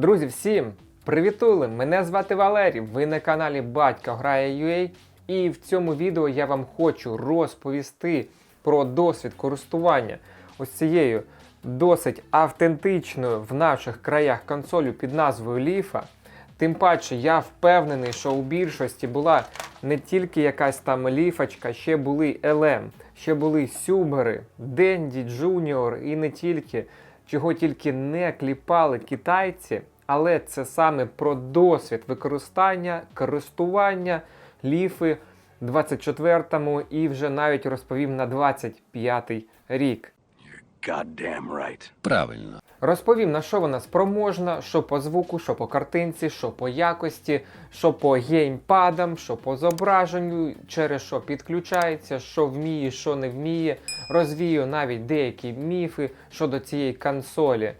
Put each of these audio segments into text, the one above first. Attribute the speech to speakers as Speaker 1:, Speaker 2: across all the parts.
Speaker 1: Друзі, всім привітули! Мене звати Валерій. Ви на каналі Батько Грає UA. І в цьому відео я вам хочу розповісти про досвід користування ось цією досить автентичною в наших краях консолю під назвою Ліфа. Тим паче, я впевнений, що у більшості була не тільки якась там ліфочка, ще були LM, ще були Сюбери, Денді, Джуніор і не тільки, чого тільки не кліпали китайці, але це саме про досвід використання, користування ліфи в 24-му і вже навіть розповім на 25-й рік.
Speaker 2: Goddamn right.
Speaker 3: Правильно.
Speaker 1: Розповім, на що вона спроможна, що по звуку, що по картинці, що по якості, що по геймпадам, що по зображенню, через що підключається, що вміє, що не вміє. Розвію навіть деякі міфи щодо цієї консолі.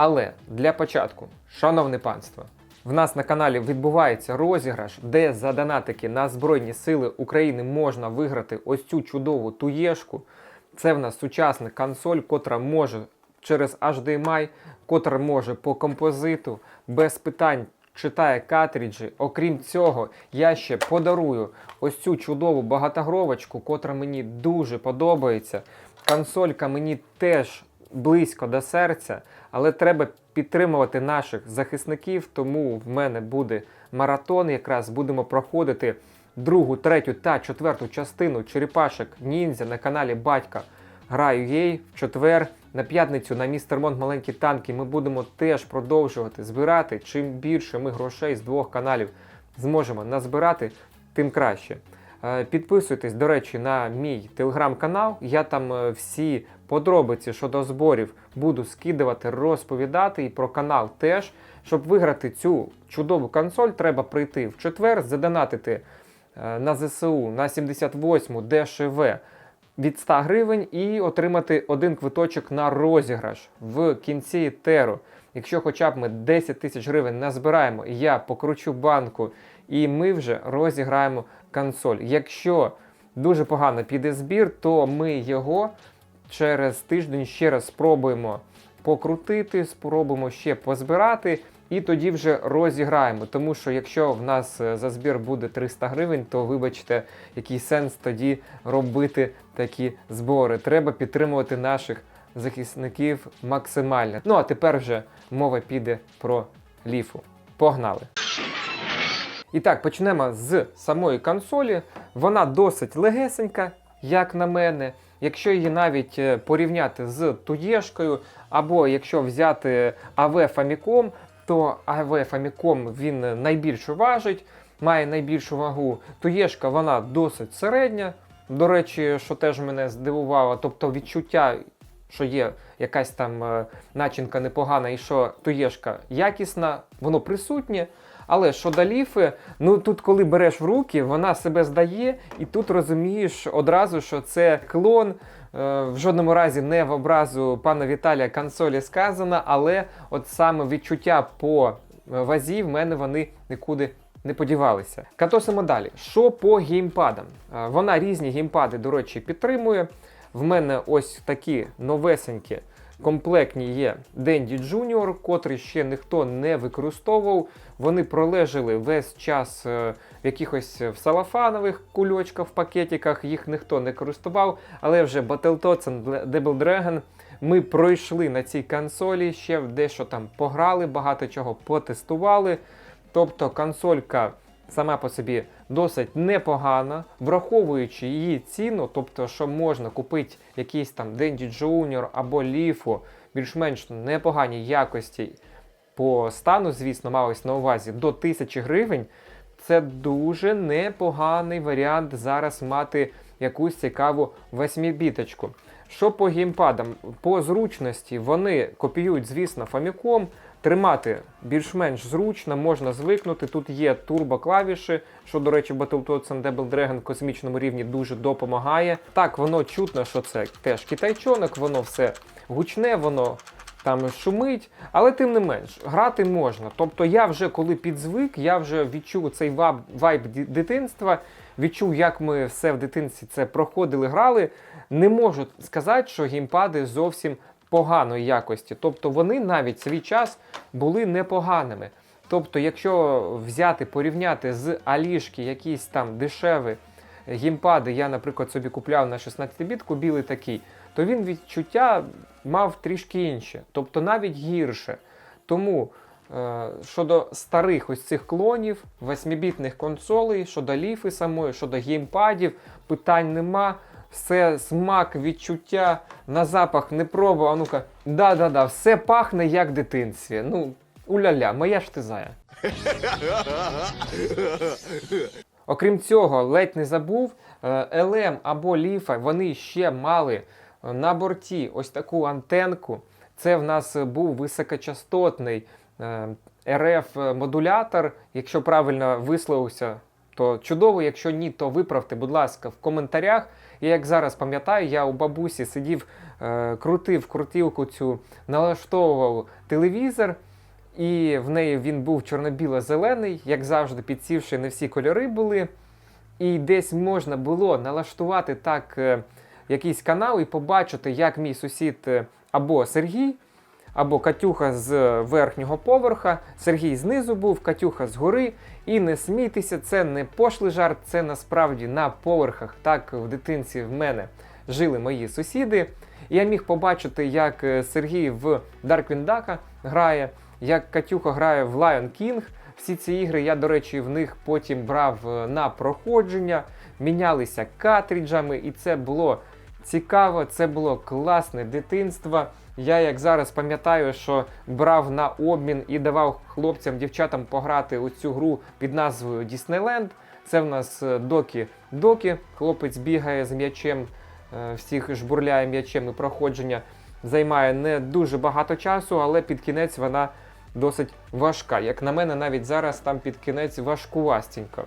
Speaker 1: Але для початку, шановне панство, в нас на каналі відбувається розіграш, де за донатики на Збройні Сили України можна виграти ось цю чудову туєшку. Це в нас сучасна консоль, котра може через HDMI, котра може по композиту, без питань читає картриджі. Окрім цього, я ще подарую ось цю чудову багатогровочку, котра мені дуже подобається. Консолька мені теж близько до серця, але треба підтримувати наших захисників, тому в мене буде маратон. Якраз будемо проходити другу, третю та четверту частину черепашок ніндзя на каналі Батька Граю Єй в четвер. На п'ятницю на містер Монт маленькі танки ми будемо теж продовжувати збирати. Чим більше ми грошей з двох каналів зможемо назбирати, тим краще. Е, Підписуйтесь, до речі, на мій телеграм-канал. Я там е, всі подробиці щодо зборів буду скидувати, розповідати і про канал теж. Щоб виграти цю чудову консоль, треба прийти в четвер, задонатити е, на ЗСУ на 78 ДШВ від 100 гривень і отримати один квиточок на розіграш в кінці теру. Якщо хоча б ми 10 тисяч гривень назбираємо, я покручу банку, і ми вже розіграємо консоль. Якщо дуже погано піде збір, то ми його через тиждень ще раз спробуємо покрутити, спробуємо ще позбирати. І тоді вже розіграємо. Тому що якщо в нас е, за збір буде 300 гривень, то вибачте, який сенс тоді робити такі збори. Треба підтримувати наших захисників максимально. Ну а тепер вже мова піде про ліфу. Погнали! І так, почнемо з самої консолі. Вона досить легесенька, як на мене. Якщо її навіть е, порівняти з туєшкою, або якщо взяти AV Famicom, то AV Famicom він найбільше важить, має найбільшу вагу. Туєшка вона досить середня. До речі, що теж мене здивувало, тобто відчуття, що є якась там е, начинка непогана і що туєшка якісна, воно присутнє. Але щодо ліфи, ну тут, коли береш в руки, вона себе здає, і тут розумієш одразу, що це клон. Е, В жодному разі не в образу пана Віталія консолі сказано, але от саме відчуття по вазі в мене вони нікуди не подівалися. Катосимо далі. Що по геймпадам? Е, Вона різні геймпади, до речі, підтримує. В мене ось такі новесенькі комплектні є Dendy Junior, котрі ще ніхто не використовував. Вони пролежали весь час е, в якихось в салафанових кульочках, в пакетиках, їх ніхто не користував, але вже Battletoads and Double Dragon ми пройшли на цій консолі, ще дещо там пограли, багато чого потестували. Тобто консолька сама по собі досить непогана, враховуючи її ціну, тобто, що можна купити якийсь там Dendy Junior або Ліфу більш-менш непоганій якості по стану, звісно, малось на увазі до 1000 гривень. Це дуже непоганий варіант зараз мати якусь цікаву восьмібіточку. Що по геймпадам? По зручності вони копіюють, звісно, Famicom. Тримати більш-менш зручно, можна звикнути. Тут є турбоклавіші, що, до речі, Battletoads and Double Dragon в космічному рівні дуже допомагає. Так, воно чутно, що це теж китайчонок, воно все гучне, воно там шумить, але тим не менш, грати можна. Тобто я вже коли підзвик, я вже відчув цей вайб дитинства, відчув, як ми все в дитинстві це проходили, грали. Не можу сказати, що геймпади зовсім поганої якості. Тобто вони навіть свій час були непоганими. Тобто, якщо взяти, порівняти з Алішки якісь там дешеві геймпади, я, наприклад, собі купляв на 16-бітку, білий такий, то він відчуття мав трішки інше, тобто навіть гірше. Тому е, щодо старих ось цих клонів, 8-бітних консолей, щодо ліфи самої, щодо геймпадів, питань нема. Все смак, відчуття, на запах не пробував. А ну-ка, да-да-да, все пахне як в дитинстві. Ну, уля-ля, моя ж ти зая. Окрім цього, ледь не забув, е, LM або Ліфа, вони ще мали е, на борті ось таку антенку. Це в нас був високочастотний РФ-модулятор. Якщо правильно висловився, то чудово. Якщо ні, то виправте, будь ласка, в коментарях. Я як зараз пам'ятаю, я у бабусі сидів, е, крутив крутілку цю, налаштовував телевізор. І в неї він був чорно-біло-зелений, як завжди, підсівши, не всі кольори були. І десь можна було налаштувати так е, якийсь канал і побачити, як мій сусід е, або Сергій, або Катюха з верхнього поверха. Сергій знизу був, Катюха згори. І не смійтеся, це не пошлий жарт, це насправді на поверхах. Так в дитинці в мене жили мої сусіди. Я міг побачити, як е, Сергій в Darkwing Duck грає, як Катюха грає в Lion King. Всі ці ігри я, до речі, в них потім брав е, на проходження, мінялися картриджами, і це було цікаво, це було класне дитинство. Я як зараз пам'ятаю, що брав на обмін і давав хлопцям, дівчатам пограти у цю гру під назвою Діснейленд. Це в нас е, докі-докі. Хлопець бігає з м'ячем, е, всіх жбурляє м'ячем і проходження займає не дуже багато часу, але під кінець вона досить важка. Як на мене, навіть зараз там під кінець важкувастенько.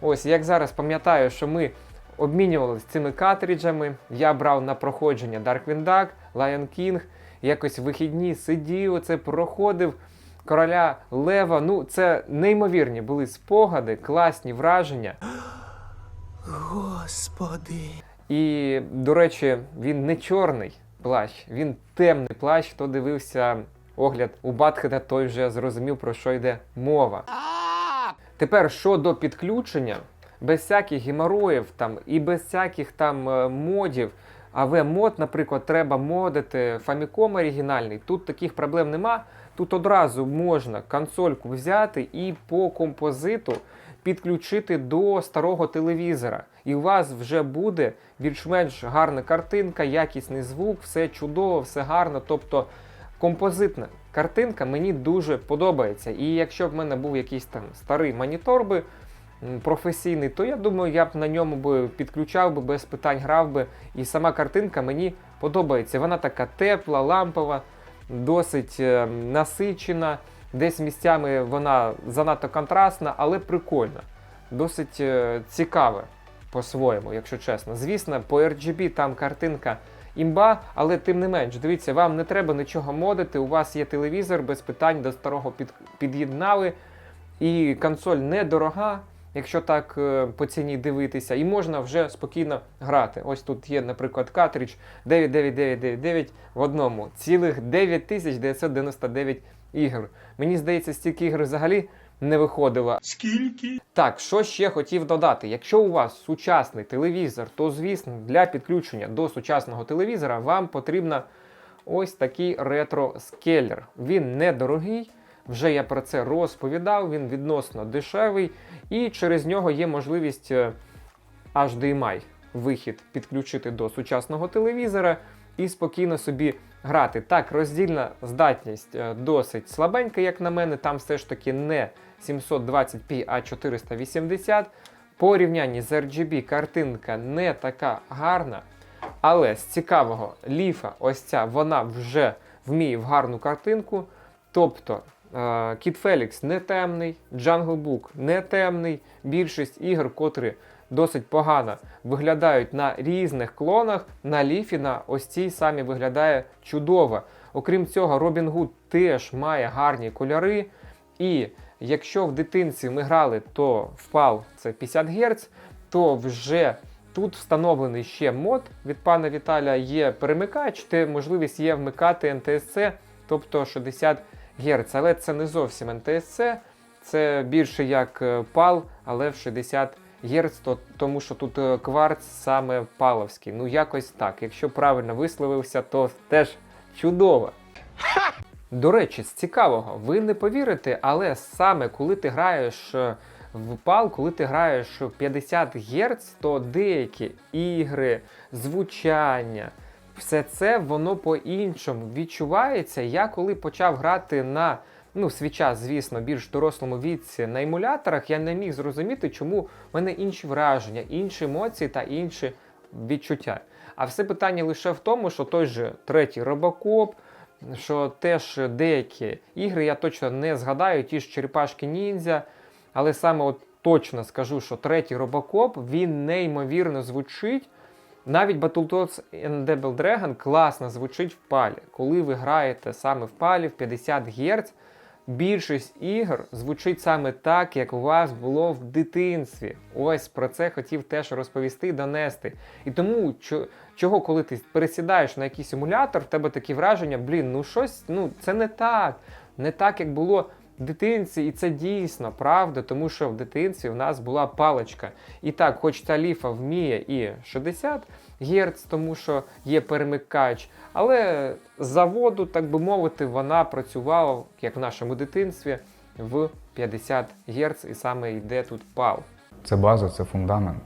Speaker 1: Ось, як зараз пам'ятаю, що ми обмінювалися цими картриджами. Я брав на проходження Darkwing Duck, Lion King, якось вихідні сидів, оце проходив. Короля Лева, ну це неймовірні були спогади, класні враження.
Speaker 3: Господи.
Speaker 1: І, до речі, він не чорний плащ, він темний плащ. Хто дивився огляд у Батхеда, той вже зрозумів, про що йде мова. Тепер щодо підключення, без всяких геморроїв там і без всяких там е, модів. АВ мод, наприклад, треба модити Famicom оригінальний. Тут таких проблем нема. Тут одразу можна консольку взяти і по композиту підключити до старого телевізора. І у вас вже буде більш-менш гарна картинка, якісний звук, все чудово, все гарно. Тобто композитна картинка мені дуже подобається. І якщо б в мене був якийсь там старий монітор би професійний, то я думаю, я б на ньому би підключав би без питань грав би. І сама картинка мені подобається. Вона така тепла, лампова, досить е, насичена. Десь місцями вона занадто контрастна, але прикольна. Досить е, цікаве по-своєму, якщо чесно. Звісно, по RGB там картинка імба, але тим не менш, дивіться, вам не треба нічого модити. У вас є телевізор, без питань до старого під, під'єднали. І консоль недорога, якщо так е, по ціні дивитися, і можна вже спокійно грати. Ось тут є, наприклад, картридж 99999 в одному, цілих 9999 ігор. Мені здається, стільки ігор взагалі не виходило.
Speaker 3: Скільки?
Speaker 1: Так, що ще хотів додати? Якщо у вас сучасний телевізор, то звісно для підключення до сучасного телевізора вам потрібна ось такий ретро-скелер. Він недорогий, вже я про це розповідав, він відносно дешевий, і через нього є можливість е, HDMI вихід підключити до сучасного телевізора і спокійно собі грати. Так, роздільна здатність е, досить слабенька, як на мене, там все ж таки не 720p, а 480. По рівнянні з RGB картинка не така гарна. Але з цікавого, ліфа, ось ця, вона вже вміє в гарну картинку. Тобто Kid Felix не темний, Jungle Book не темний. Більшість ігор, котрі досить погано виглядають на різних клонах, на ліфі на ось цій самі виглядає чудово. Окрім цього, Robin Hood теж має гарні кольори. І якщо в дитинці ми грали, то впав це 50 Гц, то вже Тут встановлений ще мод від пана Віталя, є перемикач, де можливість є вмикати NTSC, тобто 60 Гц. Але це не зовсім NTSC, це більше як е, PAL, але в 60 Гц, то, тому що тут е, кварц саме паловський. Ну якось так. Якщо правильно висловився, то теж чудово. До речі, з цікавого, ви не повірите, але саме коли ти граєш е, в PAL, коли ти граєш 50 Гц, то деякі ігри, звучання, все це воно по-іншому відчувається. Я коли почав грати на ну, свій час, звісно, більш дорослому віці на емуляторах, я не міг зрозуміти, чому в мене інші враження, інші емоції та інші відчуття. А все питання лише в тому, що той же третій робокоп, що теж деякі ігри я точно не згадаю, ті ж черепашки ніндзя, але саме от точно скажу, що третій робокоп він неймовірно звучить. Навіть Battletoads and Double Dragon класно звучить в палі. Коли ви граєте саме в палі в 50 Гц, більшість ігор звучить саме так, як у вас було в дитинстві. Ось про це хотів теж розповісти донести. І тому, чого, коли ти пересідаєш на якийсь емулятор, в тебе такі враження, блін, ну щось, ну це не так. Не так, як було в дитинстві, і це дійсно правда, тому що в дитинстві в нас була паличка. І так, хоч ця ліфа вміє і 60 Гц, тому що є перемикач, але з заводу, так би мовити, вона працювала, як в нашому дитинстві, в 50 Гц, і саме йде тут пал.
Speaker 3: Це база, це фундамент.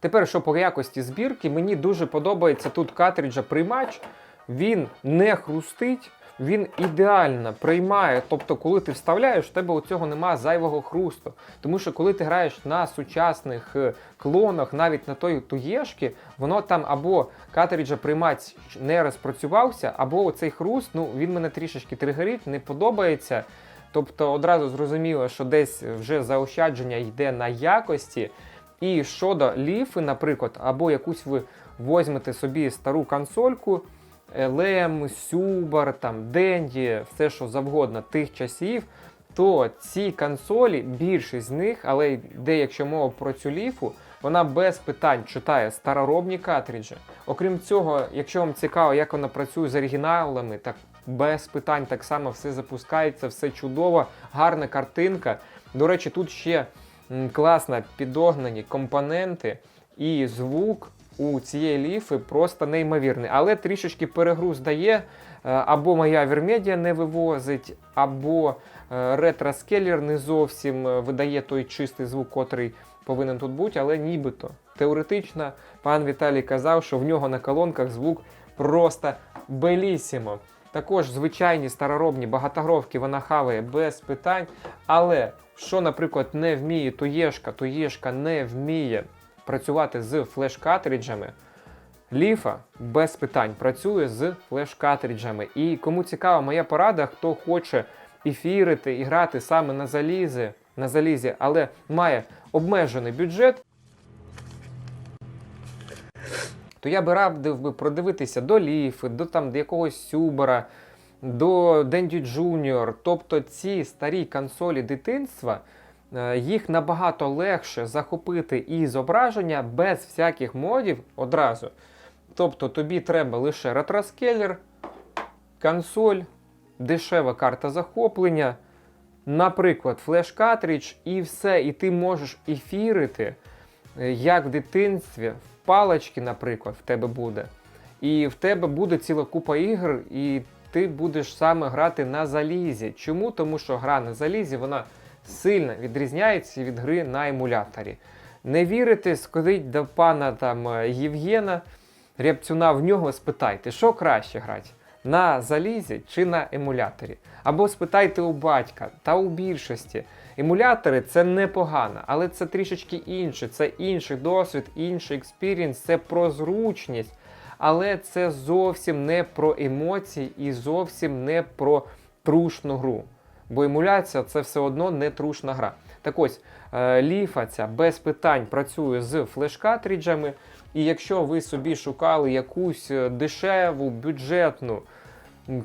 Speaker 1: Тепер, що по якості збірки, мені дуже подобається тут картриджа приймач. Він не хрустить, він ідеально приймає. Тобто, коли ти вставляєш, в тебе у цього нема зайвого хрусту. Тому що коли ти граєш на сучасних е, клонах, навіть на той туєшки, воно там або картриджа приймач не розпрацювався, або оцей хруст, ну він мене трішечки тригерить, не подобається. Тобто одразу зрозуміло, що десь вже заощадження йде на якості. І щодо ліфи, наприклад, або якусь ви возьмете собі стару консольку, Лем, Сюбар, там, Денді, все що завгодно тих часів, то ці консолі, більшість з них, але йде, якщо мова про цю ліфу, вона без питань читає староробні картриджі. Окрім цього, якщо вам цікаво, як вона працює з оригіналами, так без питань так само все запускається, все чудово, гарна картинка. До речі, тут ще класно підогнані компоненти і звук у цієї ліфи просто неймовірний. Але трішечки перегруз дає, е, або моя Вермедія не вивозить, або е, ретроскелер не зовсім е, видає той чистий звук, котрий повинен тут бути, але нібито. Теоретично, пан Віталій казав, що в нього на колонках звук просто белісімо. Також звичайні староробні багатогровки вона хаває без питань. Але що, наприклад, не вміє Туєшка, Туєшка не вміє працювати з флеш-картриджами, Ліфа без питань працює з флеш-картриджами. І кому цікава моя порада, хто хоче ефірити і грати саме на залізі, на залізі, але має обмежений бюджет, то я би радив би продивитися до Ліфи, до там до якогось Сюбера, до Денді Junior, тобто ці старі консолі дитинства. Е, Їх набагато легше захопити і зображення без всяких модів одразу. Тобто тобі треба лише ретроскелер, консоль, дешева карта захоплення, наприклад, флеш-картридж і все. І ти можеш ефірити, е, як в дитинстві, в палочки, наприклад, в тебе буде. І в тебе буде ціла купа ігр, і ти будеш саме грати на залізі. Чому? Тому що гра на залізі вона сильно відрізняється від гри на емуляторі. Не вірите, сходіть до пана там е, Євгена Рябцюна, в нього спитайте, що краще грати? На залізі чи на емуляторі? Або спитайте у батька та у більшості. Емулятори це непогано, але це трішечки інше, це інший досвід, інший експірієнс, це про зручність. Але це зовсім не про емоції і зовсім не про трушну гру. Бо емуляція це все одно не трушна гра. Так ось, е, ліфа ця без питань працює з флеш-картриджами. І якщо ви собі шукали якусь е, дешеву, бюджетну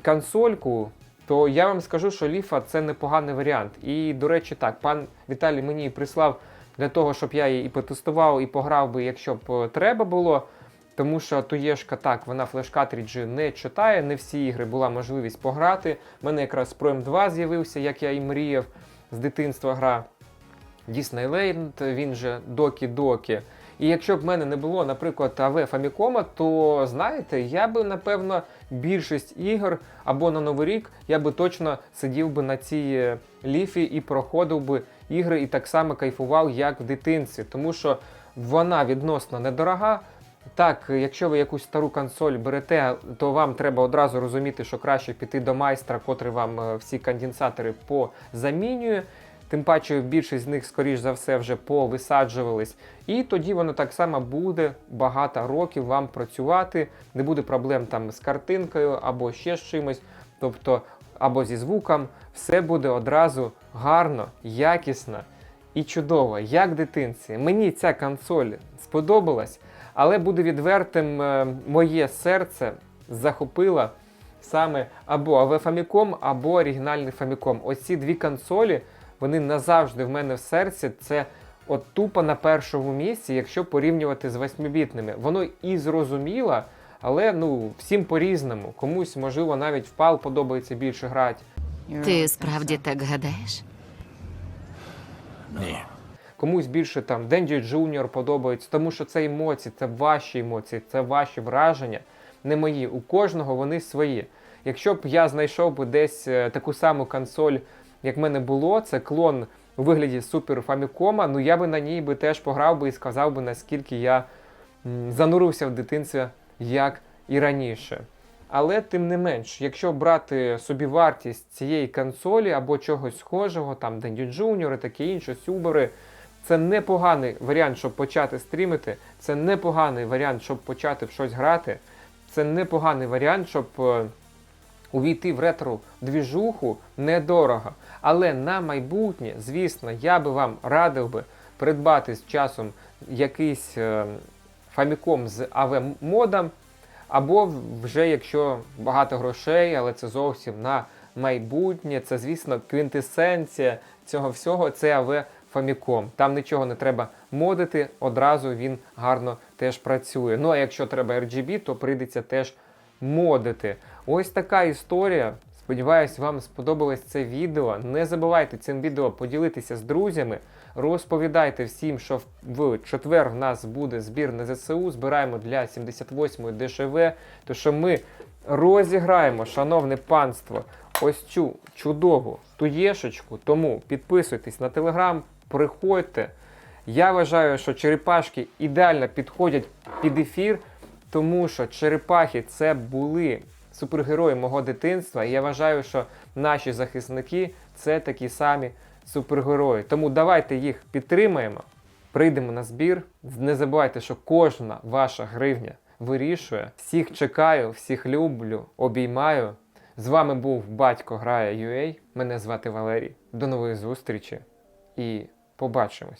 Speaker 1: консольку, то я вам скажу, що ліфа це непоганий варіант. І, до речі, так, пан Віталій мені прислав для того, щоб я її і потестував, і пограв би, якщо б е, треба було. Тому що Туєшка так, вона флеш-картриджі не читає, не всі ігри була можливість пограти. У мене якраз Prime 2 з'явився, як я і мріяв з дитинства гра. Disneyland, він же Докі-Докі. І якщо б в мене не було, наприклад, АВ Famicom, то знаєте, я би напевно більшість ігор або на Новий рік я би точно сидів би на цій е, ліфі і проходив би ігри і так само кайфував, як в дитинстві, тому що вона відносно недорога. Так, якщо ви якусь стару консоль берете, то вам треба одразу розуміти, що краще піти до майстра, котрий вам е, всі конденсатори позамінює. Тим паче більшість з них, скоріш за все, вже повисаджувались. І тоді воно так само буде багато років вам працювати, не буде проблем там з картинкою або ще з чимось, тобто або зі звуком. Все буде одразу гарно, якісно і чудово, як дитинці. Мені ця консоль сподобалась, але буду відвертим, е, моє серце захопило саме або AV Famicom, або оригінальний Famicom. Ось ці дві консолі, вони назавжди в мене в серці. Це от тупо на першому місці, якщо порівнювати з 8-бітними. Воно і зрозуміло, але ну всім по-різному. Комусь, можливо, навіть впал подобається більше грати.
Speaker 4: Ти справді так гадаєш?
Speaker 2: Ні.
Speaker 1: Комусь більше там Денджі Джуніор подобається, тому що це емоції, це ваші емоції, це ваші враження, не мої. У кожного вони свої. Якщо б я знайшов би десь е, таку саму консоль, як в мене було, це клон у вигляді Супер Famicom, ну я би на ній би теж пограв би і сказав би, наскільки я занурився в дитинстві, як і раніше. Але тим не менш, якщо брати собі вартість цієї консолі або чогось схожого, там Денді Джуніор і таке інше, Сюбери, це непоганий варіант, щоб почати стрімити. Це непоганий варіант, щоб почати в щось грати. Це непоганий варіант, щоб е, увійти в ретро двіжуху недорого. Але на майбутнє, звісно, я би вам радив би придбати з часом якийсь е, Famicom з AV-модом, або вже якщо багато грошей, але це зовсім на майбутнє, це, звісно, квінтесенція цього всього це AV Famicom. Там нічого не треба модити, одразу він гарно теж працює. Ну а якщо треба RGB, то прийдеться теж модити. Ось така історія. Сподіваюсь, вам сподобалось це відео. Не забувайте цим відео поділитися з друзями. Розповідайте всім, що в- четвер в нас буде збір на ЗСУ. Збираємо для 78-ї ДШВ. То що ми розіграємо, шановне панство, ось цю чудову туєшечку. Тому підписуйтесь на телеграм, приходьте. Я вважаю, що черепашки ідеально підходять під ефір, тому що черепахи це були супергерої мого дитинства. І я вважаю, що наші захисники це такі самі супергерої. Тому давайте їх підтримаємо, прийдемо на збір. Не забувайте, що кожна ваша гривня вирішує. Всіх чекаю, всіх люблю, обіймаю. З вами був батько грає UA. Мене звати Валерій. До нової зустрічі і побачимось.